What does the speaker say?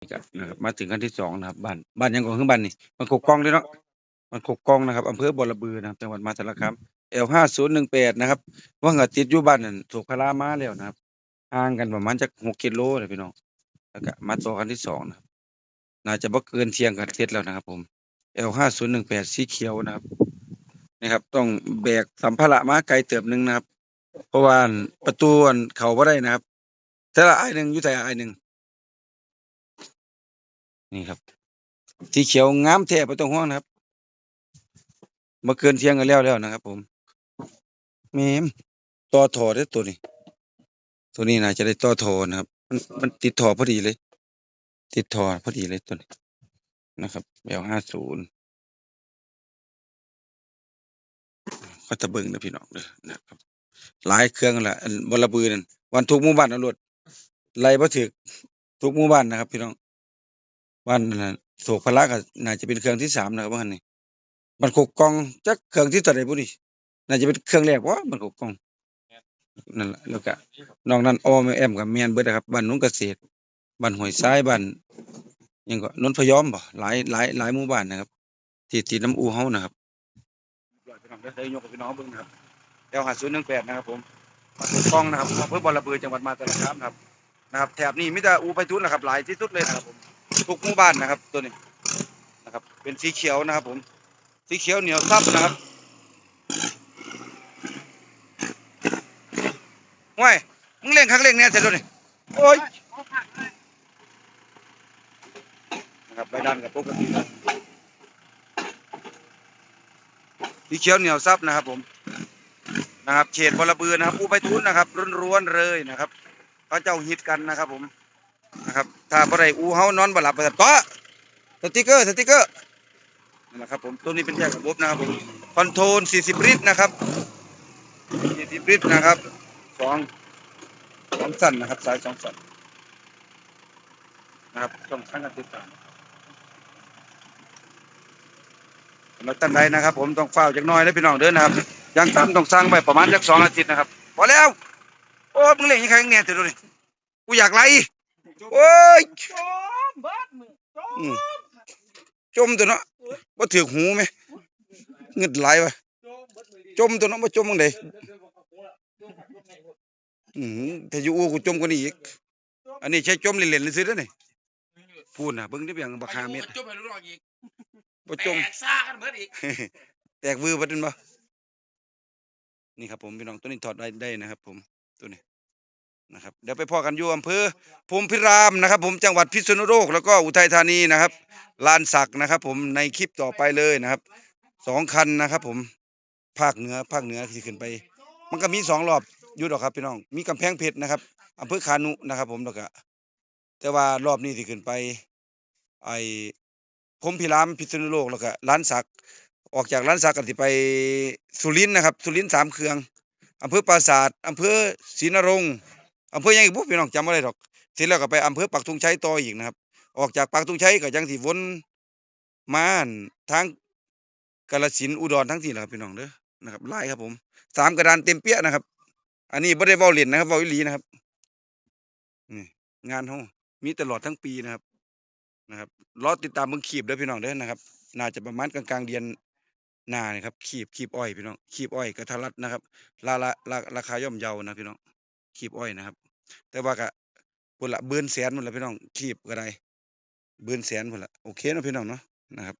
ก็นะครับมาถึงขั้นที่สองนะครับบ้านบ้านยังก่อนขึ้นบ้านนี่มันกกกองเลยเนาะมันกกกองนะครับอำเภอบอระบือนะครับจังหวัดมหาสารคามเอลห้าศูนย์หนึ่งแปดนะครับว่าก็ติดอยู่บ้านนั่นสุขลามาแล้วนะครับห่างกันประมาณจักหกกิโลเลยพี่น้องแล้วก็มาต่อกันที่สองนะครับน่าจะบ่เกินเที่ยงกันเสร็จแล้วนะครับ ผมเอลห้าศูนย์หนึ่งแปดสีเขียวนะครับนะครับ ต้องแบกสัมภาระมาไกลเติบหนึ่งนะครับ เพราะว่าประตูนเขาบ่ได้นะครับแต่ละไอหนึ่งอยู่แต่ไอหนึ่ง นี่ครับ สีเขียวงามแท้บ่ต้องห่วงนะครับมาเกินเที่ยงกันแล้วแล้วนะครับ ผมแม่มต่อถอได้ตัวนี้ ตัวนี้น่าจะได้ต่อถอนะครับ มันมันติดถอพอดีเลย ติดถอพอดีเลยตัวนี้นะครับแบวห้าศูนย์ก็จะเบิ่งนะพี่น้องเด้อนะครับ หลายเครื่องกันละอันบลบือนั่นวันทุกหมู่บ้านเอารวดไล่บ่ถึกทุกหมู่บ้านนะครับ พี่น้อง บ้านั่นน่ะ โศกพละก็น่าจะเป็นเครื่องที่สามนะครับว่าหั่นนี่มันกกกองจักเครื่องที่เท่าใดบุนี่ น่าจะเป็นเครื่องแรกวะมันกกกอง นั่นแหละแล้วก็นอกนั้นอ้อมแอมกับแม่นเบิดนะครับ บ้านหนุงเกษตร บ้านห้วยทราย บ้านหยังก็นนพยอมบ่ หลายหลายหลายหมู่บ้านนะครับ ที่ที่น้ำอูเฮานะครับพี่น้องเด้อเดี๋ยวยกให้พี่น้องเบิ่งนะครับแล้ว5018นะครับผมมาถูกต้องนะครับอำเภอบ่อระบือจังหวัดมาสารคามนะครับนะครับ แถบนี้มิแต่อูไปทุนนะครับ หลายที่สุดเลยนะครับผม ทุกหมู่บ้านนะครับ ตัวนี้นะครับ เป็นสีเขียวนะครับ ผม สีเขียวเหนียวซับนะครับว้ายมึงเล่นครั้งเล่นเนี่ยเสร็จแล้วนี่โอ้ยนะครับใบดันกับปกตินะสีเขียวเหนียวซับนะครับ ผมนะครับเขตบรบือนะครับผู้ไปทุนนะครับร้วนๆเลยนะครับเขาเจ้าฮิตกันนะครับ ผมนะครับ ถ้าบ่ได้อูเฮานอนบ่หลับบ่ตัดก็สติกเกอร์สติกเกอร์นั่นแหละครับผมตัวนี้เป็นแยกระบบนะครับผมคอนโทรล40 ลิตรนะครับ40ลิตรนะครับสองสองสั้นนะครับสายสองสั้นนะครับต้องทั้งกันติดตามสำหรับท่านใดนะครับ ผมต้องเฝ้าจักน้อยนะพี่น้องเด้อนะครับยังต่ำต้องสร้างไปประมาณสักสองอาทิตย์นะครับพอแล้ว โอ้มึงเล่นยังไงเนี่ยเถอะดูดิกูอยากไล่ โอ้ยจมเบิดมือจมอืมจมตัวเนาะบ่ถือหูไหมเงึดไหลวะจมเบิดมือจมตัวเนาะบ่จมมึงไดอือถ้าอยู่อูกูจมกว่านี้อีกอันนี้ใช้จมเล่นๆซื่อๆเด้อนี่พูดน่ะเบิ่งได้เพียงบักหาเม็ดจมไปรู้รอดอีกบ่จมแตกซ่ากันเบิดอีกแตกวือบ่ทันบ่นี่ครับผมพี่น้องตัวนี้ถอดได้ได้นะครับผมตัวนี้ นะครับเดี๋ยวไปพ่อกันอยู่อำเภอพรหมพิรามนะครับ ผมจังหวัดพิษณุโลกแล้วก็อุทัยธานีนะครับลานสักนะครับ ผมในคลิปต่อไปเลยนะครับสองคันนะครับผมภาคเหนือภาคเหนือที่ขึ้นไป มันก็มีสองรอบอยู่ดอกครับพี่น้อง มีกำแพงเพชรนะครับอำเภอขานุนะครับ ผมแล้วก็แต่ว่ารอบนี้ที่ขึ้นไป ไอ้พรหมพิรามพิษณุโลกแล้วก็ลานสักออกจากร้านสักกันที่ไปสุรินทร์นะครับ สุรินทร์สามเครืองอำเภอปราสาทอำเภอศรีนรงค์ อำเภอหยังอีกบุพี่น้องจำไม่ได้หรอกเสร็จแล้วก็ไปอำเภอปักธงชัยต่ออีกนะครับ ออกจากปักธงชัยก็ยังที่วนมานทางกาฬสินอุดรทั้งที่แหละครับพี่น้องเด้อนะครับไล่ครับผมสามกระดานเต็มเปี้ยนะครับ อันนี้ไม่ได้เว้าเล่นนะครับเว้าอีหลีนะครับนี่งานเฮามีตลอดทั้งปีนะครับนะครับรอติดตามเบิ่งคลิปเด้อพี่น้องเด้อนะครับ น่าจะประมาณกลางๆเดือนหน้านี่ครับขีบขีบอ้อยพี่น้องขีบอ้อยกระทะรัดนะครับราราราราคาย่อมเยานะพี่น้อง ขีบอ้อยนะครับ แต่ว่าก็พุ่นละเบือนแสนพุ่นละพี่น้องขีบก็ได้เบือนแสนพุ่นละโอเคเนาะพี่น้องเนาะนะครับ